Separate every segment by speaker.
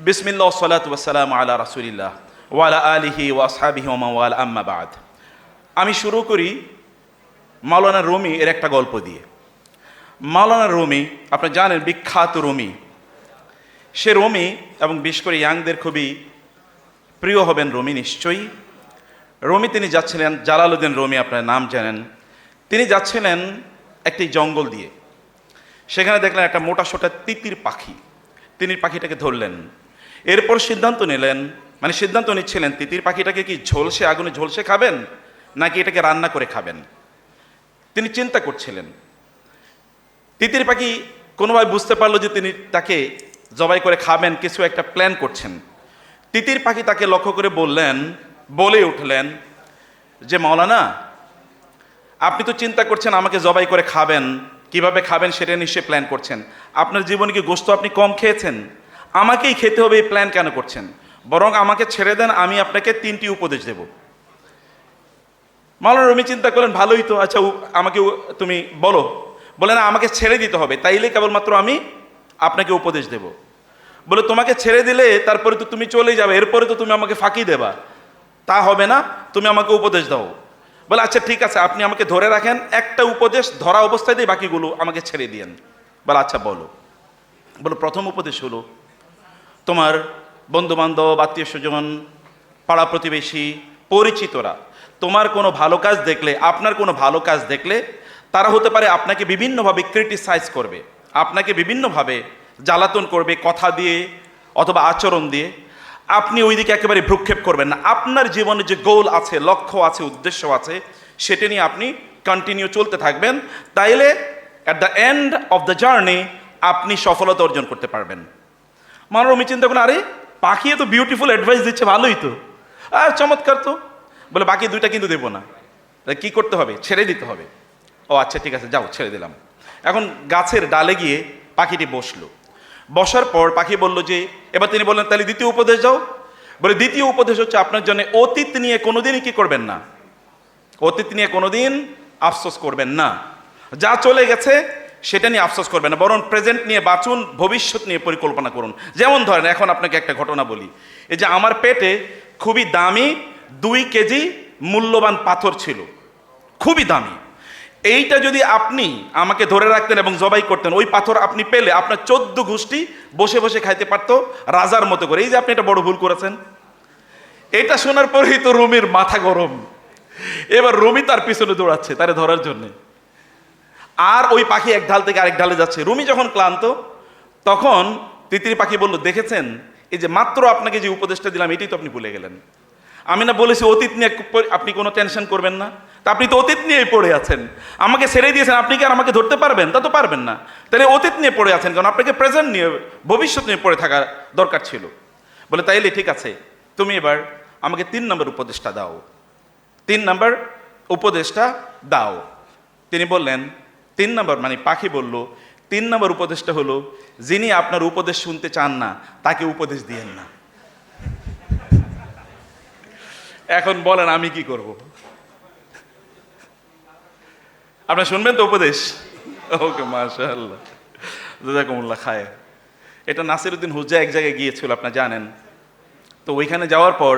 Speaker 1: বিসমিল্লাহ, সালাত ওয়াসালাম আলা রাসুলিল্লাহ ওয়ালা আলিহি ওয়াসহাবিহি ওয়াল। আম্মা বাদ। আমি শুরু করি মাওলানা রুমি এর একটা গল্প দিয়ে। মাওলানা রুমি, আপনি জানেন বিখ্যাত রুমি। সে রুমি এবং বিশেষ করে ইয়াংদের খুবই প্রিয় হবেন রুমি নিশ্চয়ই। রুমি তিনি যাচ্ছিলেন, জালালউদ্দিন রুমি আপনার নাম জানেন। তিনি যাচ্ছিলেন একটি জঙ্গল দিয়ে। সেখানে দেখলেন একটা মোটা সোটা তিতির পাখি। তিনি পাখিটাকে ধরলেন। এরপর সিদ্ধান্ত নিলেন মানে সিদ্ধান্ত নিচ্ছিলেন, তিতির পাখিটাকে কি ঝলসে আগুনে ঝলসে খাবেন, নাকি এটাকে রান্না করে খাবেন? তিনি চিন্তা করছিলেন। তিতির পাখি কোনোভাবে বুঝতে পারল যে তিনি তাকে জবাই করে খাবেন, কিছু একটা প্ল্যান করছেন। তিতির পাখি তাকে লক্ষ্য করে বললেন, বলে উঠলেন যে মৌলানা আপনি তো চিন্তা করছেন আমাকে জবাই করে খাবেন, কীভাবে খাবেন সেটা নিশ্চয়ই প্ল্যান করছেন। আপনার জীবনে কি গোস্ত আপনি কম খেয়েছেন? আমাকেই খেতে হবে এই প্ল্যান কেন করছেন? বরং আমাকে ছেড়ে দেন, আমি আপনাকে তিনটি উপদেশ দেব। মাওলানা রুমি চিন্তা করলেন, ভালোই তো আচ্ছা আমাকে তুমি বলো। বলে, না, আমাকে ছেড়ে দিতে হবে, তাইলে কেবলমাত্র আমি আপনাকে উপদেশ দেব। বলে, তোমাকে ছেড়ে দিলে তারপরে তো তুমি চলে যাবে, এরপরে তো তুমি আমাকে ফাঁকি দেবা। তা হবে না, তুমি আমাকে উপদেশ দাও। বলে আচ্ছা ঠিক আছে, আপনি আমাকে ধরে রাখেন, একটা উপদেশ ধরা অবস্থায় দিয়ে বাকিগুলো আমাকে ছেড়ে দিয়েন। বলে আচ্ছা বলো। বলো, প্রথম উপদেশ হলো তোমার বন্ধু বান্ধব আত্মীয় স্বজন, পাড়া প্রতিবেশী, পরিচিতরা, তোমার কোনো ভালো কাজ দেখলে, আপনার কোনো ভালো কাজ দেখলে, তারা হতে পারে আপনাকে বিভিন্নভাবে ক্রিটিসাইজ করবে, আপনাকে বিভিন্নভাবে জ্বালাতন করবে, কথা দিয়ে অথবা আচরণ দিয়ে। আপনি ওই দিকে একেবারে ভ্রুক্ষেপ করবেন না। আপনার জীবনে যে গোল আছে, লক্ষ্য আছে, উদ্দেশ্য আছে, সেটা নিয়ে আপনি কন্টিনিউ চলতে থাকবেন। তাইলে at the end of the journey আপনি সফলতা অর্জন করতে পারবেন। মানব আমি চিন্তা করেন আরে, পাখি তো বিউটিফুল অ্যাডভাইস দিচ্ছে, ভালোই তো। আর চমৎকার তো। বলে, বাকি দুইটা কিন্তু দেবো না। কি করতে হবে? ছেড়ে দিতে হবে। ও আচ্ছা ঠিক আছে, যাও, ছেড়ে দিলাম। এখন গাছের ডালে গিয়ে পাখিটি বসল। বসার পর পাখি বলল যে, এবার তিনি বললেন, তাহলে দ্বিতীয় উপদেশ যাও বলে, দ্বিতীয় উপদেশ হচ্ছে, আপনার জন্য অতীত নিয়ে কোনোদিনই কি করবেন না। অতীত নিয়ে কোনোদিন আফসোস করবেন না। যা চলে গেছে সেটা নিয়ে আফসোস করবেন না, বরং প্রেজেন্ট নিয়ে বাঁচুন, ভবিষ্যৎ নিয়ে পরিকল্পনা করুন। যেমন ধরেন, এখন আপনাকে একটা ঘটনা বলি। এই যে আমার পেটে খুবই দামি দুই কেজি মূল্যবান পাথর ছিল। খুবই দামি। এইটা যদি আপনি আমাকে ধরে রাখতেন এবং জবাই করতেন, ওই পাথর আপনি পেলে আপনার চোদ্দ গোষ্ঠী বসে বসে খাইতে পারতো রাজার মতো করে। এই যে আপনি এটা বড় ভুল করেছেন। এটা শোনার পরেই তো রুমির মাথা গরম। এবার রুমি তার পিছনে দৌড়াচ্ছে তারে ধরার জন্য। আর ওই পাখি এক ঢাল থেকে আরেক ঢালে যাচ্ছে। রুমি যখন ক্লান্ত, তখন তিতির পাখি বলল, দেখেছেন? এই যে মাত্র আপনাকে যে উপদেশটা দিলাম, এটাই তো আপনি ভুলে গেলেন। আমি না বলেছি, অতীত নিয়ে আপনি কোনো টেনশন করবেন না। তা আপনি তো অতীত নিয়েই পড়ে আছেন। আমাকে ছেড়ে দিয়েছেন, আপনি কি আর আমাকে ধরতে পারবেন? তা তো পারবেন না। তাহলে অতীত নিয়ে পড়ে আছেন কারণ আপনাকে প্রেজেন্ট নিয়ে, ভবিষ্যৎ নিয়ে পড়ে থাকা দরকার ছিল। বলে, তাইলে ঠিক আছে, তুমি এবার আমাকে তিন নম্বর উপদেশটা দাও। তিন নম্বর উপদেশটা দাও। তিনি বললেন তিন নম্বর মানে পাখি বলল, তিন নম্বর উপদেশটা হলো, যিনি আপনার উপদেশ শুনতে চান না, তাকে উপদেশ দিয়েন না। এখন বলেন, আমি কি করব? আপনার শুনবেন তো উপদেশ? ওকে জাজাকুমুল্লাহ খায় এটা নাসিরুদ্দিন হুজা এক জায়গায় গিয়েছিল, আপনার জানেন। তো ওইখানে যাওয়ার পর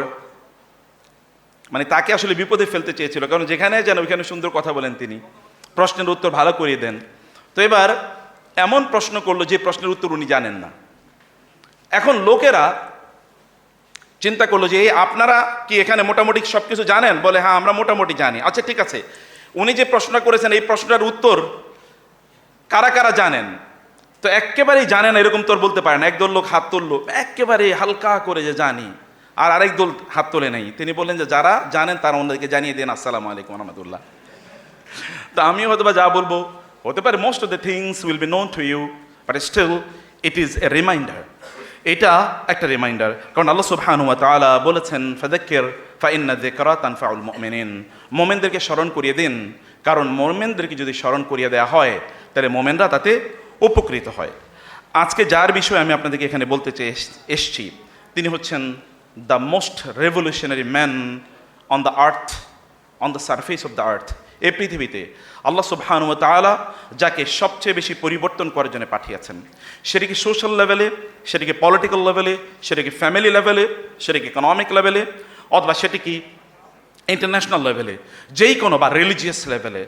Speaker 1: মানে তাকে আসলে বিপদে ফেলতে চেয়েছিল, কারণ যেখানে যান, ওইখানে সুন্দর কথা বলেন তিনি। প্রশ্নের উত্তর ভালো করিয়ে দেন। তো এবার এমন প্রশ্ন করল যে প্রশ্নের উত্তর উনি জানেন না। এখন লোকেরা চিন্তা করল যে এই আপনারা কি এখানে মোটামুটি সব কিছু জানেন? বলে হ্যাঁ আমরা মোটামুটি জানি। আচ্ছা ঠিক আছে। উনি যে প্রশ্ন করেছেন, এই প্রশ্নটার উত্তর কারা কারা জানেন? তো একেবারেই জানেন এরকম তোর বলতে পারে না। একদল লোক হাত তুললো, একেবারে হালকা করে যে জানি। আর আরেক দল হাত তোলে নেই। তিনি বললেন যে, যারা জানেন, তারা ওনাদেরকে জানিয়ে দেন। আসসালামু আলাইকুম রহমতুল্লাহ। তো আমি হয়তো বা যা বলব, হতে পারে most of the things will be known to you but still it is a reminder এটা একটা রিমাইন্ডার কারণ আল্লাহ সুবহানু তাআলা বলেছেন ফাদাক্কির ফাইন্না যিকরা তানফাউল মুমিনিন। মোমেনদেরকে স্মরণ করিয়ে দিন। কারণ মোমেনদেরকে যদি স্মরণ করিয়ে দেওয়া হয়, তাহলে মোমেনরা তাতে উপকৃত হয়। আজকে যার বিষয়ে আমি আপনাদেরকে এখানে বলতে চেয়ে এস- এসছি, তিনি হচ্ছেন the most revolutionary man on the earth on the surface of the earth এই পৃথিবীতে আল্লাহ সুবহানু ওয়া তাআলা যাকে সবচেয়ে বেশি পরিবর্তন করার জন্য পাঠিয়েছেন। সেটা কি সোশ্যাল লেভেলে, সেটিকে পলিটিক্যাল লেভেলে সেটা কি ফ্যামিলি লেভেলে সেটা কি ইকোনমিক লেভেলে, অথবা সেটি কি ইন্টারন্যাশনাল লেভেলে, যেই কোনো বা রিলিজিয়াস লেভেলে,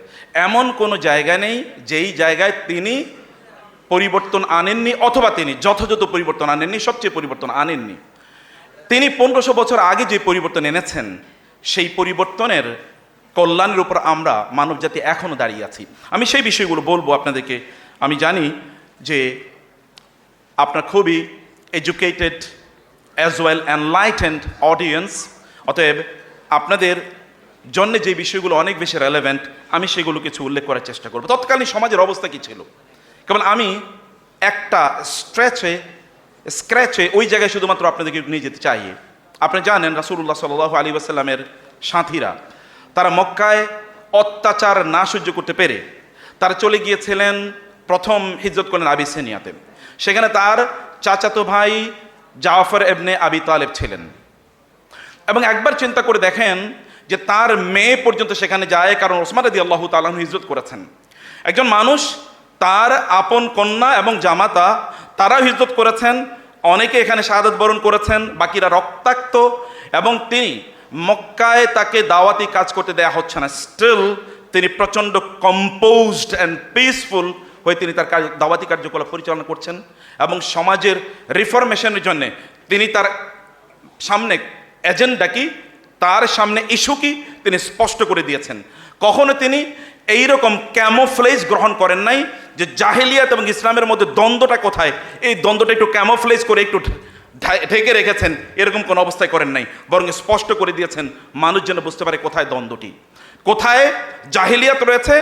Speaker 1: এমন কোনো জায়গা নেই যেই জায়গায় তিনি পরিবর্তন আনেননি অথবা তিনি যথাযথ পরিবর্তন আনেননি, সবচেয়ে পরিবর্তন আনেননি। তিনি পনেরোশো বছর আগে যে পরিবর্তন এনেছেন, সেই পরিবর্তনের কল্যাণের উপর আমরা মানবজাতি এখনও দাঁড়িয়ে আছি। আমি সেই বিষয়গুলো বলব আপনাদেরকে। আমি জানি যে আপনার খুবই educated as well enlightened audience অতএব আপনাদের জন্য যে বিষয়গুলো অনেক বেশি রেলেভেন্ট আমি সেগুলো কিছু উল্লেখ করার চেষ্টা করব। তৎকালীন সমাজের অবস্থা কী ছিল? কেবল আমি একটা স্ট্রেচে স্ক্র্যাচে ওই জায়গায় শুধুমাত্র আপনাদেরকে নিয়ে যেতে চাই। আপনি জানেন রাসুল্লাহ সাল আলী আসাল্লামের সাথীরা তারা মক্কায় অত্যাচার না সহ্য করতে পেরে তারা চলে গিয়েছিলেন প্রথম হিজরত করলেন আবিসেনিয়াতে। সেখানে তার চাচাতো ভাই জাফর এবনে আবি তালেব ছিলেন। এবং একবার চিন্তা করে দেখেন যে তার মেয়ে পর্যন্ত সেখানে যায়, কারণ ওসমান রদি আল্লাহ তালাহ হিজরত করেছেন। একজন মানুষ, তার আপন কন্যা এবং জামাতা, তারাও হিজরত করেছেন, অনেকে এখানে শাহাদত বরণ করেছেন, বাকিরা রক্তাক্ত, এবং তিনি মক্কায় তাকে দাওয়াতি কাজ করতে দেয়া হচ্ছে না। স্টিল তিনি প্রচণ্ড কম্পোজড অ্যান্ড পিসফুল হয়ে তিনি তার দাওয়াতি কার্যকলাপ পরিচালনা করছেন এবং সমাজের রিফরমেশনের জন্যে তিনি তার সামনে এজেন্ডা কি? তার সামনে ইস্যু কি? তিনি স্পষ্ট করে দিয়েছেন। কখনো তিনি এইরকম ক্যামোফ্লেজ গ্রহণ করেন নাই যে জাহেলিয়াত এবং ইসলামের মধ্যে দ্বন্দ্বটা কোথায়? এই দ্বন্দ্বটা একটু ক্যামোফ্লেজ করে একটু ঢেকে রেখেছেন, এরকম কোনো অবস্থায় করেন নাই। বরং স্পষ্ট করে দিয়েছেন, মানুষ যেন বুঝতে পারে কোথায় দ্বন্দ্বটি কোথায় জাহিলিয়াত রয়েছে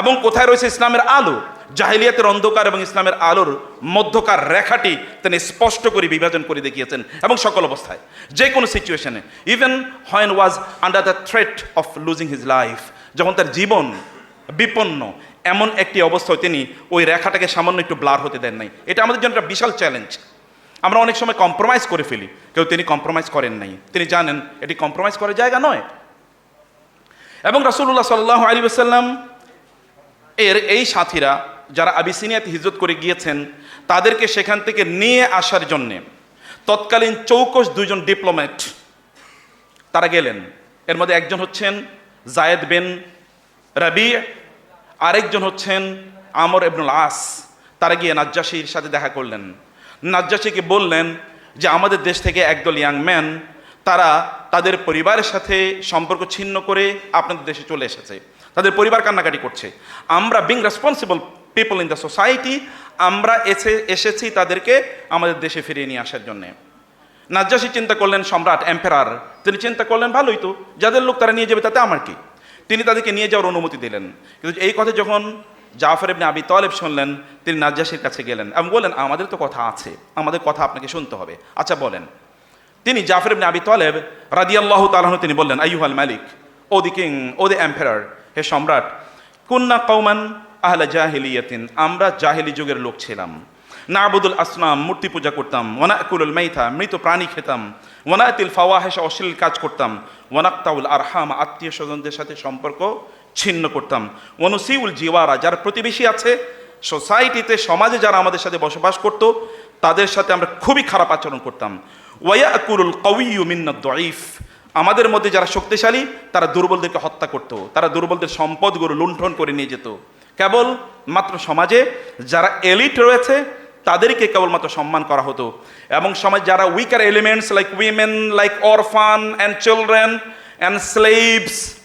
Speaker 1: এবং কোথায় রয়েছে ইসলামের আলো। জাহিলিয়াতের অন্ধকার এবং ইসলামের আলোর মধ্যকার রেখাটি তিনি স্পষ্ট করে বিভাজন করে দেখিয়েছেন, এবং সকল অবস্থায়। যে কোনো সিচুয়েশনে even when was under the threat of losing his life যখন তার জীবন বিপন্ন, এমন একটি অবস্থায় তিনি ওই রেখাটাকে সামান্য একটু ব্লার হতে দেন নাই। এটা আমাদের জন্য একটা বিশাল চ্যালেঞ্জ আমরা অনেক সময় কম্প্রোমাইজ করে ফেলি। কেউ তিনি কম্প্রোমাইজ করেন নাই। তিনি জানেন এটি কম্প্রোমাইজ করার জায়গা নয়। এবং রাসূলুল্লাহ সাল্লাহ আলী আসাল্লাম এর এই সাথীরা যারা আবিসিনিয়াতে হিজরত করে গিয়েছেন, তাদেরকে সেখান থেকে নিয়ে আসার জন্যে তৎকালীন চৌকস দুইজন ডিপ্লোম্যাট তারা গেলেন। এর মধ্যে একজন হচ্ছেন জায়েদ বিন রবি, আরেকজন হচ্ছেন আমর ইবনুল আস। তারা গিয়ে নাজ্জাসির সাথে দেখা করলেন। নাজ্জাসিকে বললেন যে আমাদের দেশ থেকে একদল ইয়াং ম্যান তারা তাদের পরিবারের সাথে সম্পর্ক ছিন্ন করে আপনাদের দেশে চলে এসেছে। তাদের পরিবার কান্নাকাটি করছে। আমরা being responsible people in the society আমরা এসে, এসেছি তাদেরকে আমাদের দেশে ফিরিয়ে নিয়ে আসার জন্যে। নাজ্জাসী চিন্তা করলেন, সম্রাট এম্পেরার তিনি চিন্তা করলেন, ভালোই তো, যাদের লোক তারা নিয়ে যাবে তাতে আমার কি? তিনি তাদেরকে নিয়ে যাওয়ার অনুমতি দিলেন। কিন্তু এই কথা যখন জাফর ইবনে আবি তলেব শুনলেন, তিনি নাজ্জাসির কাছে গেলেন এবং বললেন, আমাদের তো কথা আছে, আমাদের কথা আপনাকে শুনতে হবে। আচ্ছা বলেন। তিনি জাফর ইবনে আবি তালেব রাদিয়াল্লাহু তাআলা তিনি বললেন, আইয়ুহাল মালিক, ও the king, O the emperor, হে সম্রাট, কুন্না কৌমান আহলা জাহিলিয়াতিন, আমরা জাহিলি যুগের লোক ছিলাম। না আবুদুল আসনাম, মূর্তি পূজা করতাম ওয়ানাকুল মাইথা মৃত প্রাণী খেতাম ওয়ানাতিল ফাওয়াহেস অশ্লীল কাজ করতাম ওয়ানাক্তাউল আরহাম, আত্মীয় স্বজনদের সাথে সম্পর্ক ছিন্ন করতাম। ওয়ানুসিউল জিওয়ারা যার প্রতিবেশী আছে সোসাইটিতে সমাজে যারা আমাদের সাথে বসবাস করত, তাদের সাথে আমরা খুবই খারাপ আচরণ করতাম। ওয়াকুরুল কউইউ মিন্না দঈফ। আমাদের মধ্যে যারা শক্তিশালী, তারা দুর্বলদেরকে হত্যা করত। তারা দুর্বলদের সম্পদগুলো লুণ্ঠন করে নিয়ে যেত। কেবল মাত্র সমাজে যারা এলিট রয়েছে, তাদেরকে কেবলমাত্র সম্মান করা হতো। এবং সমাজ যারা weaker elements like women like orphan and children and slaves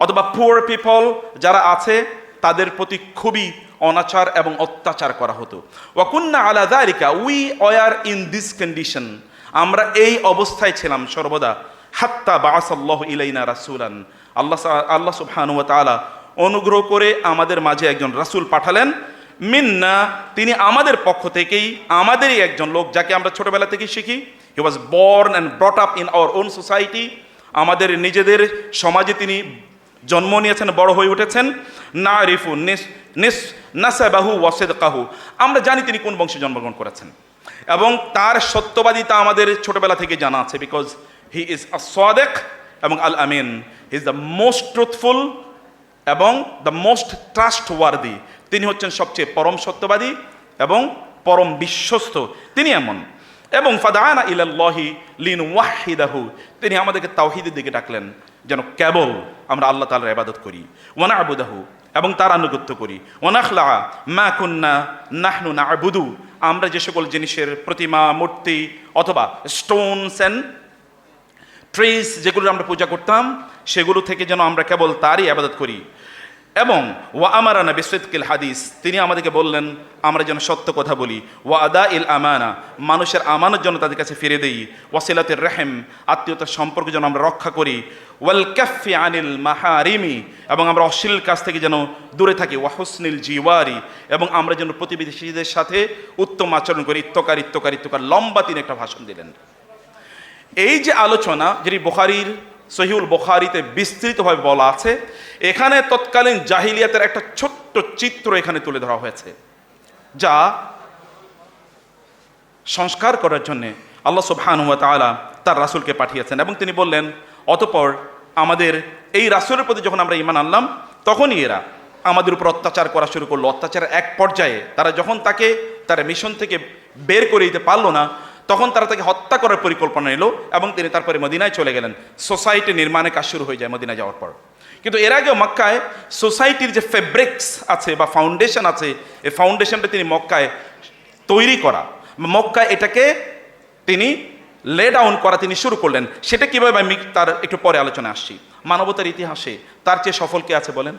Speaker 1: অথবা পুয়ার পিপল যারা আছে, তাদের প্রতি খুবই অনাচার এবং অত্যাচার করা হতো। ওয়াকুন্না আলা দারিকা we were in this condition আমরা এই অবস্থায় ছিলাম সর্বদা। হাত্তা বা বাসাল্লাহ ইলাইনা রাসুলান। আল্লাহ আল্লাহ সুবহানু ওয়া তাআলা অনুগ্রহ করে আমাদের মাঝে একজন রাসূল পাঠালেন। মিন্না, তিনি আমাদের পক্ষ থেকেই আমাদেরই একজন লোক যাকে আমরা ছোটবেলা থেকেই শিখি। He was born and brought up in our own society আমাদের নিজেদের সমাজে তিনি জন্ম নিয়েছেন, বড় হয়ে উঠেছেন। না রিফু নিস নিস, নাসাবাহু ওয়াসেদ কাহু আমরা জানি তিনি কোন বংশে জন্মগ্রহণ করেছেন। এবং তার সত্যবাদিতা আমাদের ছোটবেলা থেকে জানা আছে বিকজ হি ইজ আ সাদেক এবং আল আমিন। He is the most truthful এবং দ্য মোস্ট ট্রাস্ট ওয়ার্দি তিনি হচ্ছেন সবচেয়ে পরম সত্যবাদী এবং পরম বিশ্বস্ত। তিনি এমন। এবং ফাদানা ইলাল্লাহি লিন ওয়াহিদাহু তিনি আমাদেরকে তাওহিদের দিকে ডাকলেন, যেন কেবল আমরা আল্লাহ তাআলার ইবাদত করি ওয়ানা আবুদাহু এবং তার আনুগত্য করি। ওনাখলা মা কুন্না নাহনু না আবুদু আমরা যে সকল জিনিসের প্রতিমা, মূর্তি, অথবা স্টোনস অ্যান্ড ট্রিস যেগুলো আমরা পূজা করতাম, সেগুলো থেকে যেন আমরা কেবল তারই আবাদত করি। এবং ওয়া আমারানা বিসিদকিল হাদিস, তিনি আমাদেরকে বললেন, আমরা যেন সত্য কথা বলি। ওয়া আদা ইল আমানা, মানুষের আমানত যেন তাদের কাছে ফিরে দেই। ওয়াসিলাতের রেহেম, আত্মীয়তার সম্পর্ক যেন আমরা রক্ষা করি। ওয়াল কাফি আনিল মাহারিমি, এবং আমরা অশ্লীল কাছ থেকে যেন দূরে থাকি। ওয়াহসনিল জিওয়ারি, এবং আমরা যেন প্রতিবেশীদের সাথে উত্তম আচরণ করি। ইত্যকার ইত্যকার ইত্যকার লম্বা তিনি একটা ভাষণ দিলেন। এই যে আলোচনা, যেটি বুখারির সহিউল বুখারিতে বিস্তৃতভাবে বলা আছে, এখানে তৎকালীন জাহিলিয়াতের একটা ছোট্ট চিত্র এখানে তুলে ধরা হয়েছে, যা সংস্কার করার জন্য আল্লাহ সুবহান ওয়া তাআলা তার রাসূলকে পাঠিয়েছেন এবং তিনি বললেন, অতপর আমাদের এই রাসূলের প্রতি যখন আমরা ঈমান আনলাম, তখনই এরা আমাদের উপর অত্যাচার করা শুরু করল। অত্যাচারের এক পর্যায়ে তারা যখন তাকে, তার মিশন থেকে বের করে দিতে পারল না তখন তারা তাকে হত্যা করার পরিকল্পনা এলো এবং তিনি তারপরে মদিনায় চলে গেলেন। সোসাইটি নির্মাণের কাজ শুরু হয়ে যায় মদিনায় যাওয়ার পর। কিন্তু এর আগেও মক্কায় সোসাইটির যে ফেব্রিক্স আছে বা ফাউন্ডেশন আছে, এই ফাউন্ডেশনটা তিনি মক্কায় তৈরি করা। মক্কায় এটাকে তিনি লে ডাউন করা তিনি শুরু করলেন। সেটা কীভাবে আমি তার একটু পরে আলোচনা আসছি। মানবতার ইতিহাসে তার চেয়ে সফল কে আছে বলেন?